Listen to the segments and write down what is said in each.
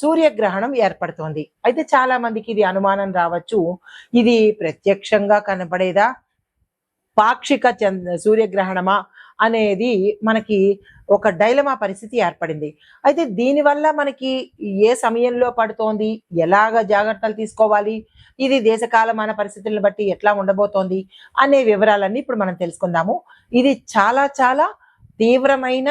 సూర్యగ్రహణం ఏర్పడుతోంది. అయితే చాలా మందికి ఇది అనుమానం రావచ్చు. ఇది ప్రత్యక్షంగా కనబడేదా? పాక్షిక సూర్యగ్రహణమా? అనేది మనకి ఒక డైలమా పరిస్థితి ఏర్పడింది. అయితే దీనివల్ల మనకి ఏ సమయంలో పడుతోంది? ఎలాగ జాగ్రత్తలు తీసుకోవాలి? ఇది దేశకాలమాన పరిస్థితులను బట్టి ఎట్లా ఉండబోతోంది? అనే వివరాలన్నీ ఇప్పుడు మనం తెలుసుకుందాము. ఇది చాలా చాలా తీవ్రమైన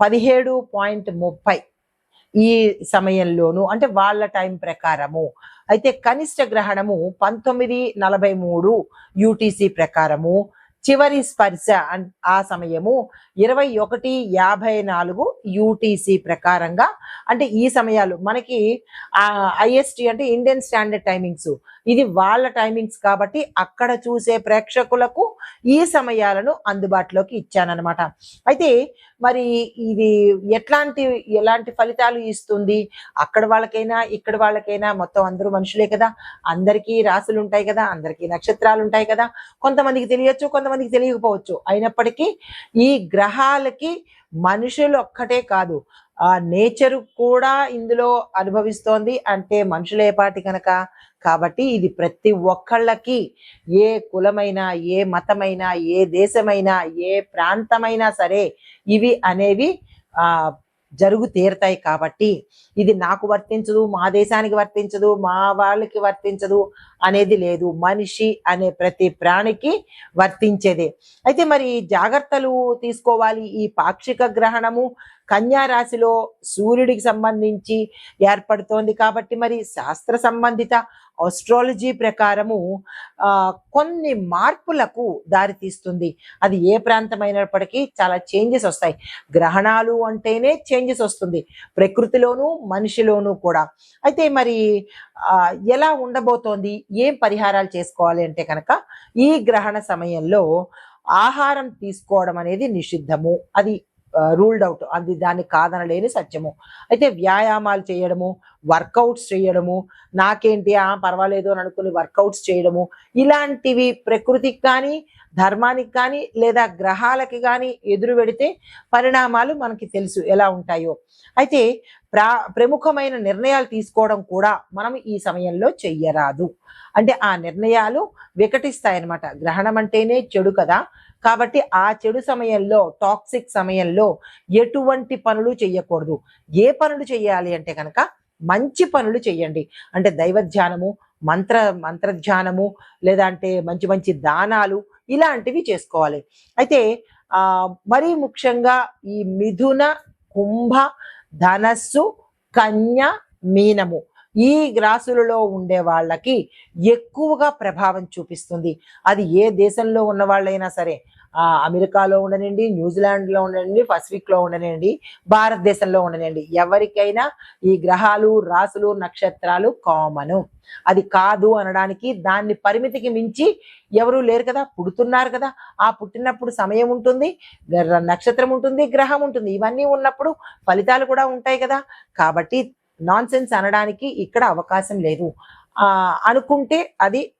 పదిహేడు పాయింట్ ముప్పై ఈ సమయంలోను అంటే వాళ్ళ టైం ప్రకారము. అయితే కనిష్ట గ్రహణము పంతొమ్మిది నలభై మూడు యూటీసీ ప్రకారము. చివరి స్పర్శ ఆ సమయము ఇరవై ఒకటి యాభై నాలుగు యూటీసీ ప్రకారంగా అంటే ఈ సమయాలు మనకి ఐఎస్టి అంటే ఇండియన్ స్టాండర్డ్ టైమింగ్స్ ఇది వాళ్ళ టైమింగ్స్ కాబట్టి అక్కడ చూసే ప్రేక్షకులకు ఈ సమయాలను అందుబాటులోకి ఇచ్చానమాట అయితే మరి ఇది ఎట్లాంటి ఎలాంటి ఫలితాలు ఇస్తుంది? అక్కడ వాళ్ళకైనా ఇక్కడ వాళ్ళకైనా మొత్తం అందరూ మనుషులే కదా. అందరికీ రాసులు ఉంటాయి కదా. అందరికీ నక్షత్రాలు ఉంటాయి కదా. కొంతమందికి తెలియచ్చు కొంతమందికి తెలియకపోవచ్చు. అయినప్పటికీ ఈ గ్రహాలకి మనుషులు ఒక్కటే కాదు. ఆ నేచర్ కూడా ఇందులో అనుభవిస్తోంది. అంటే మనుషులేపాటి కనుక కాబట్టి ఇది ప్రతి ఒక్కళ్ళకి ఏ కులమైనా ఏ మతమైనా ఏ దేశమైనా ఏ ప్రాంతమైనా సరే ఇవి అనేవి ఆ జరుగు తీరుతాయి కాబట్టి ఇది నాకు వర్తించదు మా దేశానికి వర్తించదు మా వాళ్ళకి వర్తించదు అనేది లేదు. మనిషి అనే ప్రతి ప్రాణికి వర్తించేదే. అయితే మరి జాగ్రత్తలు తీసుకోవాలి ఈ పాక్షిక గ్రహణము రాశిలో సూర్యుడికి సంబంధించి ఏర్పడుతోంది కాబట్టి మరి శాస్త్ర సంబంధిత ఆస్ట్రాలజీ ప్రకారము కొన్ని మార్పులకు దారితీస్తుంది. అది ఏ ప్రాంతమైనప్పటికీ చాలా చేంజెస్ వస్తాయి. గ్రహణాలు అంటేనే చేంజెస్ వస్తుంది. ప్రకృతిలోనూ మనిషిలోనూ కూడా. అయితే మరి ఎలా ఉండబోతోంది? ఏం పరిహారాలు చేసుకోవాలి అంటే కనుక ఈ గ్రహణ సమయంలో ఆహారం తీసుకోవడం అనేది నిషిద్ధము. అది రూల్డ్ అవుట్ అది దాన్ని కాదనలేని సత్యము. అయితే వ్యాయామాలు చేయడము వర్కౌట్స్ చేయడము నాకేంటి ఆ పర్వాలేదు అని అనుకుని వర్కౌట్స్ చేయడము ఇలాంటివి ప్రకృతికి కానీ ధర్మానికి కానీ లేదా గ్రహాలకి కానీ ఎదురు పెడితే పరిణామాలు మనకి తెలుసు ఎలా ఉంటాయో. అయితే ప్రా ప్రముఖమైన నిర్ణయాలు తీసుకోవడం కూడా మనం ఈ సమయంలో చెయ్యరాదు. అంటే ఆ నిర్ణయాలు వికటిస్తాయన్నమాట. గ్రహణం అంటేనే చెడు కదా. కాబట్టి ఆ చెడు సమయంలో టాక్సిక్ సమయంలో ఎటువంటి పనులు చెయ్యకూడదు. ఏ పనులు చెయ్యాలి అంటే కనుక మంచి పనులు చేయండి అంటే దైవ ధ్యానము మంత్ర మంత్రధ్యానము లేదా అంటే మంచి మంచి దానాలు ఇలాంటివి చేసుకోవాలి. అయితే ఆ మరీ ముఖ్యంగా ఈ మిథున కుంభ ధనస్సు కన్య మీనము ఈ రాసులలో ఉండే వాళ్ళకి ఎక్కువగా ప్రభావం చూపిస్తుంది. అది ఏ దేశంలో ఉన్న వాళ్ళైనా సరే. అమెరికాలో ఉండనండి న్యూజిలాండ్లో ఉండనండి పసిఫిక్లో ఉండనండి భారతదేశంలో ఉండనండి ఎవరికైనా ఈ గ్రహాలు రాసులు నక్షత్రాలు కామను. అది కాదు అనడానికి దాన్ని పరిమితికి మించి ఎవరు లేరు కదా పుడుతున్నారు కదా. ఆ పుట్టినప్పుడు సమయం ఉంటుంది నక్షత్రం ఉంటుంది గ్రహం ఉంటుంది. ఇవన్నీ ఉన్నప్పుడు ఫలితాలు కూడా ఉంటాయి కదా. కాబట్టి నాన్ సెన్స్ అనడానికి ఇక్కడ అవకాశం లేదు. ఆ, అనుకుంటే అది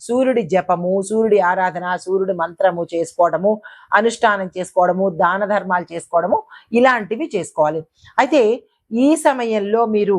సూర్యుడి జపము సూర్యుడి ఆరాధన సూర్యుడి మంత్రము చేసుకోవడము అనుష్ఠానం చేసుకోవడము దాన ధర్మాలు చేసుకోవడము ఇలాంటివి చేసుకోవాలి. అయితే ఈ సమయంలో మీరు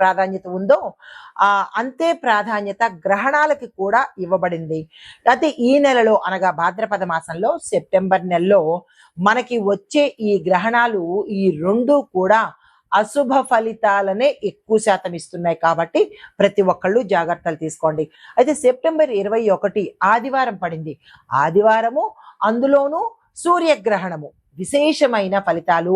ప్రాధాన్యత ఉందో ఆ అంతే ప్రాధాన్యత గ్రహణాలకి కూడా ఇవ్వబడింది. అయితే ఈ నెలలో అనగా భాద్రపద మాసంలో సెప్టెంబర్ నెలలో మనకి వచ్చే ఈ గ్రహణాలు ఈ రెండు కూడా అశుభ ఫలితాలనే ఎక్కువ శాతం ఇస్తున్నాయి కాబట్టి ప్రతి ఒక్కళ్ళు జాగ్రత్తలు తీసుకోండి. అయితే సెప్టెంబర్ ఇరవై ఒకటి ఆదివారం పడింది. ఆదివారము అందులోనూ సూర్యగ్రహణము విశేషమైన ఫలితాలు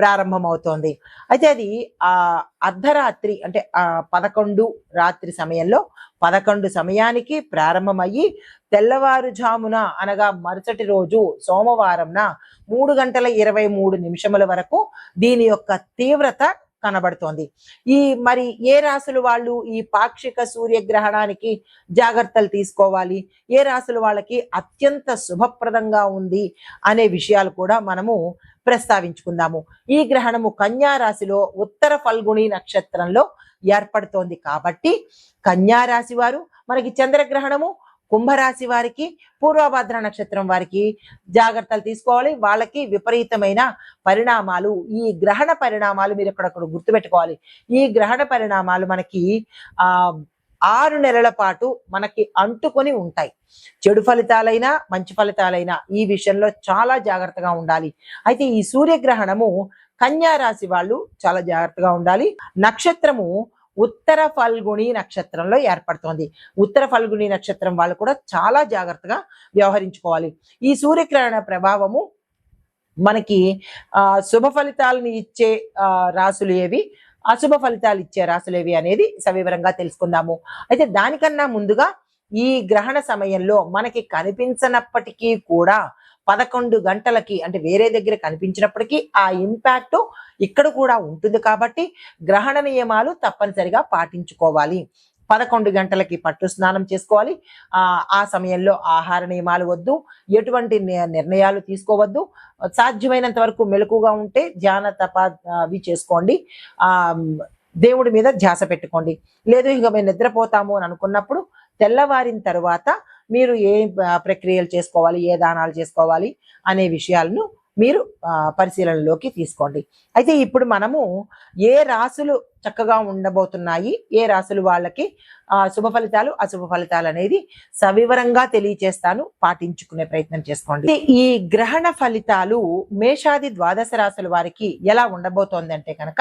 ప్రారంభమవుతోంది. అయితే అది ఆ అర్ధరాత్రి అంటే ఆ పదకొండు రాత్రి సమయంలో పదకొండు సమయానికి ప్రారంభమయ్యి తెల్లవారుజామున అనగా మరుసటి రోజు సోమవారంన మూడు గంటల ఇరవై మూడు నిమిషముల వరకు దీని యొక్క తీవ్రత కనబడుతోంది. ఈ మరి ఏ రాసుల వాళ్ళు ఈ పాక్షిక సూర్యగ్రహణానికి జాగ్రత్తలు తీసుకోవాలి? ఏ రాసుల వాళ్ళకి అత్యంత శుభప్రదంగా ఉంది అనే విషయాలు కూడా మనము ప్రస్తావించుకుందాము. ఈ గ్రహణము కన్యా రాశిలో ఉత్తర ఫల్గుణి నక్షత్రంలో ఏర్పడుతోంది కాబట్టి కన్యా రాశి వారు మనకి చంద్రగ్రహణము కుంభరాశి వారికి పూర్వభద్ర నక్షత్రం వారికి జాగ్రత్తలు తీసుకోవాలి. వాళ్ళకి విపరీతమైన పరిణామాలు ఈ గ్రహణ పరిణామాలు మీరు ఇక్కడ గుర్తుపెట్టుకోవాలి. ఈ గ్రహణ పరిణామాలు మనకి ఆ ఆరు నెలల పాటు మనకి అంటుకొని ఉంటాయి. చెడు ఫలితాలైనా మంచి ఫలితాలైనా ఈ విషయంలో చాలా జాగ్రత్తగా ఉండాలి. అయితే ఈ సూర్యగ్రహణము కన్యా రాశి వాళ్ళు చాలా జాగ్రత్తగా ఉండాలి. నక్షత్రము ఉత్తర ఫల్గుణి నక్షత్రంలో ఏర్పడుతోంది. ఉత్తర ఫల్గుణి నక్షత్రం వాళ్ళు కూడా చాలా జాగ్రత్తగా వ్యవహరించుకోవాలి. ఈ సూర్యగ్రహణ ప్రభావము మనకి ఆ శుభ ఫలితాలను ఇచ్చే ఆ, రాసులు ఏవి? అశుభ ఫలితాలు ఇచ్చే రాసులు అనేది సవివరంగా తెలుసుకుందాము. అయితే దానికన్నా ముందుగా ఈ గ్రహణ సమయంలో మనకి కనిపించనప్పటికీ కూడా పదకొండు గంటలకి అంటే వేరే దగ్గర కనిపించినప్పటికీ ఆ ఇంపాక్ట్ ఇక్కడ కూడా ఉంటుంది కాబట్టి గ్రహణ నియమాలు తప్పనిసరిగా పాటించుకోవాలి. పదకొండు గంటలకి పట్టు స్నానం చేసుకోవాలి. ఆ సమయంలో ఆహార నియమాలు వద్దు. ఎటువంటి నిర్ణయాలు తీసుకోవద్దు. సాధ్యమైనంత వరకు మెలకుగా ఉంటే ధ్యాన తప అవి చేసుకోండి. ఆ దేవుడి మీద ధ్యాస పెట్టుకోండి. లేదు ఇక మేము నిద్రపోతాము అని అనుకున్నప్పుడు తెల్లవారిన తర్వాత మీరు ఏ ప్రక్రియలు చేసుకోవాలి ఏ దానాలు చేసుకోవాలి అనే విషయాలను మీరు పరిశీలనలోకి తీసుకోండి. అయితే ఇప్పుడు మనము ఏ రాసులు చక్కగా ఉండబోతున్నాయి. ఏ రాశులు వాళ్ళకి? శుభ ఫలితాలు అశుభ ఫలితాలు అనేది సవివరంగా తెలియచేస్తాను. పాటించుకునే ప్రయత్నం చేసుకోండి. ఈ గ్రహణ ఫలితాలు మేషాది ద్వాదశ రాశుల వారికి ఎలా ఉండబోతోంది అంటే కనుక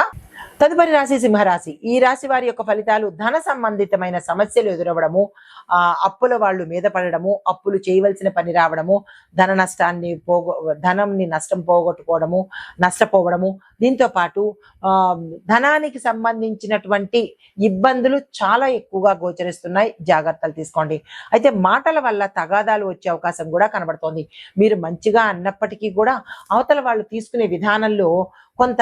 తదుపరి రాశి సింహరాశి. ఈ రాశి వారి యొక్క ఫలితాలు ధన సంబంధితమైన సమస్యలు ఎదురవ్వడము ఆ అప్పుల వాళ్ళు మీద పడడము అప్పులు చేయవలసిన పని రావడము ధన నష్టాన్ని పోగొ ధనంని నష్టం పోగొట్టుకోవడము నష్టపోవడము దీంతో పాటు ఆ ధనానికి సంబంధించినటువంటి ఇబ్బందులు చాలా ఎక్కువగా గోచరిస్తున్నాయి. జాగ్రత్తలు తీసుకోండి. అయితే మాటల వల్ల తగాదాలు వచ్చే అవకాశం కూడా కనబడుతోంది. మీరు మంచిగా అన్నప్పటికీ కూడా అవతల వాళ్ళు తీసుకునే విధానంలో కొంత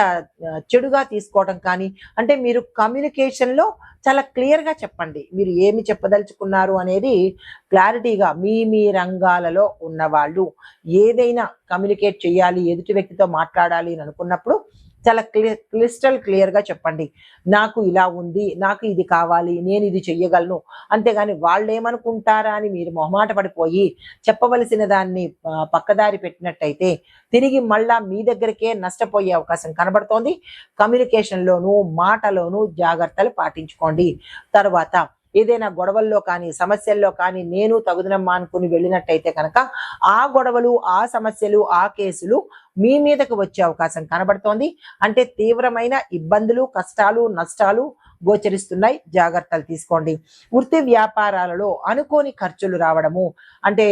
చెడుగా తీసుకోవడం కానీ అంటే మీరు కమ్యూనికేషన్లో చాలా క్లియర్గా చెప్పండి. మీరు ఏమి చెప్పదలుచుకున్నారు అనేది క్లారిటీగా మీ మీ రంగాలలో ఉన్న వాళ్ళు ఏదైనా కమ్యూనికేట్ చేయాలి ఎదుటి వ్యక్తితో మాట్లాడాలి అని అనుకున్నప్పుడు చాలా క్లియర్ క్లిస్టల్ క్లియర్గా చెప్పండి. నాకు ఇలా ఉంది నాకు ఇది కావాలి నేను ఇది చెయ్యగలను. అంతేగాని వాళ్ళు ఏమనుకుంటారా అని మీరు మొహమాట పడిపోయి చెప్పవలసిన దాన్ని పక్కదారి పెట్టినట్టయితే తిరిగి మళ్ళా మీ దగ్గరికే నష్టపోయే అవకాశం కనబడుతోంది. కమ్యూనికేషన్లోను మాటలోను జాగ్రత్తలు పాటించుకోండి. తర్వాత ఏదైనా గొడవల్లో కానీ సమస్యల్లో కానీ నేను తగుదనమ్మా అనుకుని వెళ్ళినట్టయితే కనుక ఆ గొడవలు ఆ సమస్యలు ఆ కేసులు మీ మీదకు వచ్చే అవకాశం కనబడుతోంది. అంటే తీవ్రమైన ఇబ్బందులు కష్టాలు నష్టాలు గోచరిస్తున్నాయి. జాగ్రత్తలు తీసుకోండి. వృత్తి వ్యాపారాలలో అనుకోని ఖర్చులు రావడము అంటే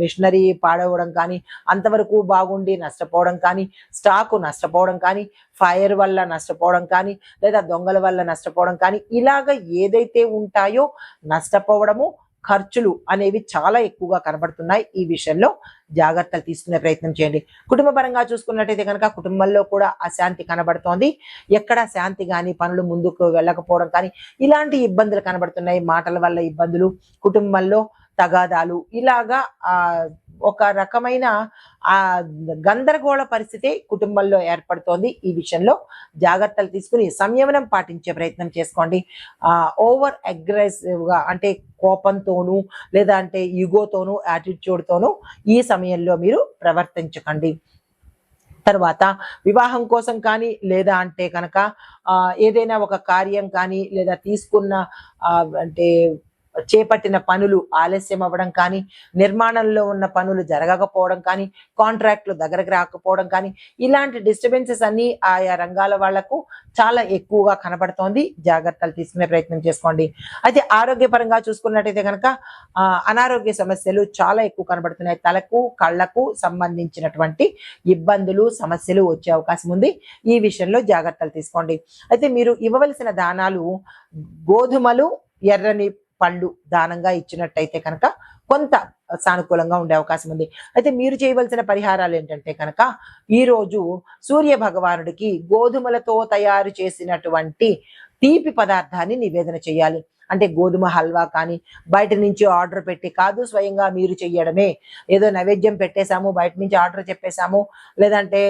మిషనరీ పాడవడం కానీ అంతవరకు బాగుండి నష్టపోవడం కానీ స్టాకు నష్టపోవడం కానీ ఫైర్ వల్ల నష్టపోవడం కానీ లేదా దొంగల వల్ల నష్టపోవడం కానీ ఇలాగ ఏదైతే ఉంటాయో నష్టపోవడము ఖర్చులు అనేవి చాలా ఎక్కువగా కనబడుతున్నాయి ఈ విషయంలో జాగ్రత్తలు తీసుకునే ప్రయత్నం చేయండి. కుటుంబ పరంగా చూసుకున్నట్టయితే కనుక కుటుంబంలో కూడా అశాంతి కనబడుతోంది. ఎక్కడ శాంతి కానీ పనులు ముందుకు వెళ్ళకపోవడం కానీ ఇలాంటి ఇబ్బందులు కనబడుతున్నాయి. మాటల వల్ల ఇబ్బందులు కుటుంబంలో తగాదాలు ఇలాగా ఆ ఒక రకమైన ఆ గందరగోళ పరిస్థితి కుటుంబంలో ఏర్పడుతోంది ఈ విషయంలో. జాగ్రత్తలు తీసుకుని సంయమనం పాటించే ప్రయత్నం చేసుకోండి. ఆ ఓవర్ అగ్రెసివ్గా అంటే కోపంతోనూ లేదా అంటే ఈగోతోనూ యాటిట్యూడ్తోనూ ఈ సమయంలో మీరు ప్రవర్తించకండి. తర్వాత వివాహం కోసం కానీ లేదా అంటే కనుక ఏదైనా ఒక కార్యం కానీ లేదా తీసుకున్న అంటే చేపట్టిన పనులు ఆలస్యం అవ్వడం కానీ నిర్మాణంలో ఉన్న పనులు జరగకపోవడం కానీ కాంట్రాక్ట్లు దగ్గరకు రాకపోవడం కానీ ఇలాంటి డిస్టర్బెన్సెస్ అన్ని ఆయా రంగాల వాళ్ళకు చాలా ఎక్కువగా కనబడుతోంది. జాగ్రత్తలు తీసుకునే ప్రయత్నం చేసుకోండి. అయితే ఆరోగ్యపరంగా చూసుకున్నట్టయితే కనుక అనారోగ్య సమస్యలు చాలా ఎక్కువ కనబడుతున్నాయి. తలకు కళ్ళకు సంబంధించినటువంటి ఇబ్బందులు సమస్యలు వచ్చే అవకాశం ఉంది. ఈ విషయంలో జాగ్రత్తలు తీసుకోండి. అయితే మీరు ఇవ్వవలసిన దానాలు గోధుమలు ఎర్రని పళ్ళు దానంగా ఇచ్చినట్టయితే కనుక కొంత సానుకూలంగా ఉండే అవకాశం ఉంది. అయితే మీరు చేయవలసిన పరిహారాలు ఏంటంటే కనుక ఈ రోజు సూర్య భగవానుడికి గోధుమలతో తయారు చేసినటువంటి తీపి పదార్థాన్ని నివేదన చేయాలి. అంటే గోధుమ హల్వా కానీ బయట నుంచి ఆర్డర్ పెట్టి కాదు స్వయంగా మీరు చెయ్యడమే. ఏదో నైవేద్యం పెట్టేశాము బయట నుంచి ఆర్డర్ చెప్పేశాము లేదంటే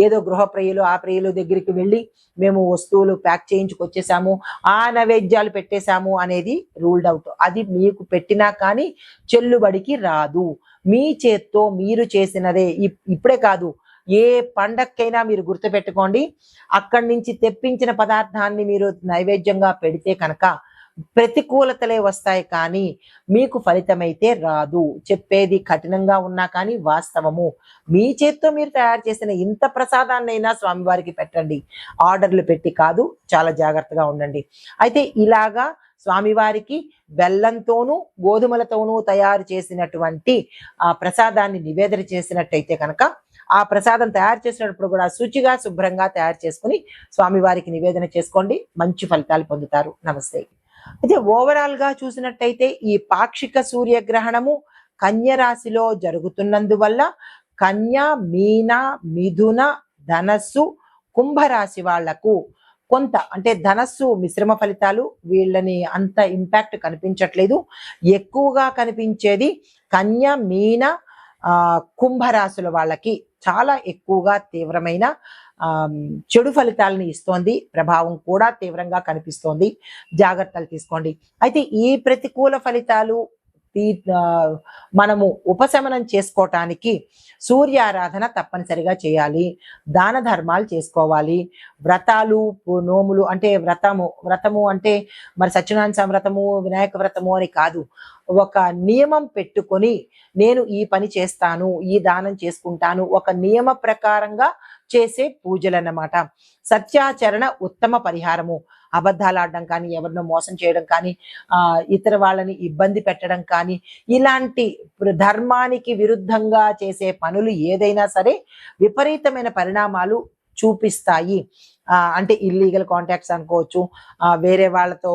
ఏదో గృహ ప్రియులు ఆ ప్రియులు దగ్గరికి వెళ్ళి మేము వస్తువులు ప్యాక్ చేయించుకొచ్చేసాము ఆ నైవేద్యాలు పెట్టేశాము అనేది రూల్డ్ అవుట్. అది మీకు పెట్టినా కానీ చెల్లుబడికి రాదు. మీ చేత్తో మీరు చేసినదే ఇప్- ఇప్పుడే కాదు ఏ పండక్కైనా మీరు గుర్తుపెట్టుకోండి. అక్కడి నుంచి తెప్పించిన పదార్థాన్ని మీరు నైవేద్యంగా పెడితే కనుక ప్రతికూలతలే వస్తాయి కానీ మీకు ఫలితమైతే రాదు. చెప్పేది కఠినంగా ఉన్నా కానీ వాస్తవము. మీ చేత్తో మీరు తయారు చేసిన ఇంత ప్రసాదాన్నైనా స్వామివారికి పెట్టండి. ఆర్డర్లు పెట్టి కాదు చాలా జాగ్రత్తగా ఉండండి. అయితే ఇలాగా స్వామివారికి బెల్లంతోనూ గోధుమలతోనూ తయారు చేసినటువంటి ఆ ప్రసాదాన్ని నివేదన చేసినట్టయితే కనుక ఆ ప్రసాదం తయారు చేసినప్పుడు కూడా శుచిగా శుభ్రంగా తయారు చేసుకుని స్వామివారికి నివేదన చేసుకోండి. మంచి ఫలితాలు పొందుతారు. నమస్తే. అయితే ఓవరాల్గా చూసినట్టయితే ఈ పాక్షిక సూర్యగ్రహణము కన్య రాశిలో జరుగుతున్నందువల్ల కన్య మీన మిథున ధనస్సు కుంభరాశి వాళ్ళకు కొంత అంటే ధనస్సు మిశ్రమ ఫలితాలు వీళ్ళని అంత ఇంపాక్ట్ కనిపించట్లేదు. ఎక్కువగా కనిపించేది కన్య మీన కుంభరాశుల వాళ్ళకి చాలా ఎక్కువగా తీవ్రమైన ఆ చెడు ఫలితాలను ఇస్తోంది. ప్రభావం కూడా తీవ్రంగా కనిపిస్తోంది. జాగ్రత్తలు తీసుకోండి. అయితే ఈ ప్రతికూల ఫలితాలు మనము ఉపశమనం చేసుకోవటానికి సూర్యారాధన తప్పనిసరిగా చేయాలి. దాన ధర్మాలు చేసుకోవాలి. వ్రతాలు నోములు అంటే వ్రతము వ్రతము అంటే మరి సత్యనారాయణ స్వామి వ్రతము వినాయక వ్రతము అని కాదు. ఒక నియమం పెట్టుకొని నేను ఈ పని చేస్తాను ఈ దానం చేసుకుంటాను ఒక నియమ ప్రకారంగా చేసే పూజలు అన్నమాట సత్యాచరణ ఉత్తమ పరిహారము. అబద్ధాలు ఆడడం కానీ ఎవరినో మోసం చేయడం కానీ ఆ ఇతర వాళ్ళని ఇబ్బంది పెట్టడం కానీ ఇలాంటి ధర్మానికి విరుద్ధంగా చేసే పనులు ఏదైనా సరే విపరీతమైన పరిణామాలు చూపిస్తాయి. అంటే ఇల్లీగల్ కాంటాక్ట్స్ అనుకోవచ్చు వేరే వాళ్ళతో